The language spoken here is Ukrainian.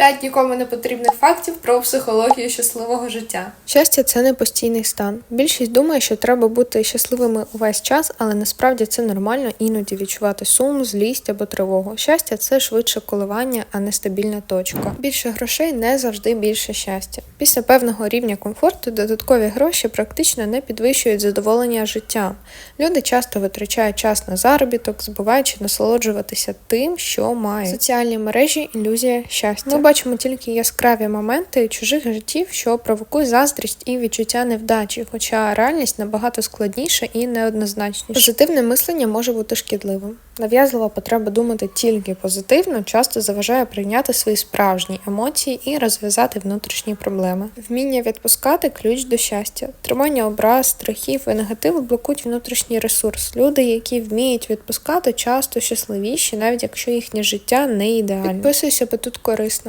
5 нікому не потрібних фактів про психологію щасливого життя. Щастя це не постійний стан. Більшість думає, що треба бути щасливими увесь час, але насправді це нормально іноді відчувати сум, злість або тривогу. Щастя це швидше коливання, а не стабільна точка. Більше грошей не завжди більше щастя. Після певного рівня комфорту додаткові гроші практично не підвищують задоволення життям. Люди часто витрачають час на заробіток, забуваючи насолоджуватися тим, що мають. Соціальні мережі ілюзія щастя. Бачимо тільки яскраві моменти чужих життів, що провокують заздрість і відчуття невдачі, хоча реальність набагато складніша і неоднозначніша. Позитивне мислення може бути шкідливим. Нав'язлива потреба думати тільки позитивно часто заважає прийняти свої справжні емоції і розв'язати внутрішні проблеми. Вміння відпускати ключ до щастя. Тримання образ, страхів і негативу блокують внутрішній ресурс. Люди, які вміють відпускати, часто щасливіші, навіть якщо їхнє життя не ідеальне. Підписуйся, бо тут корисно.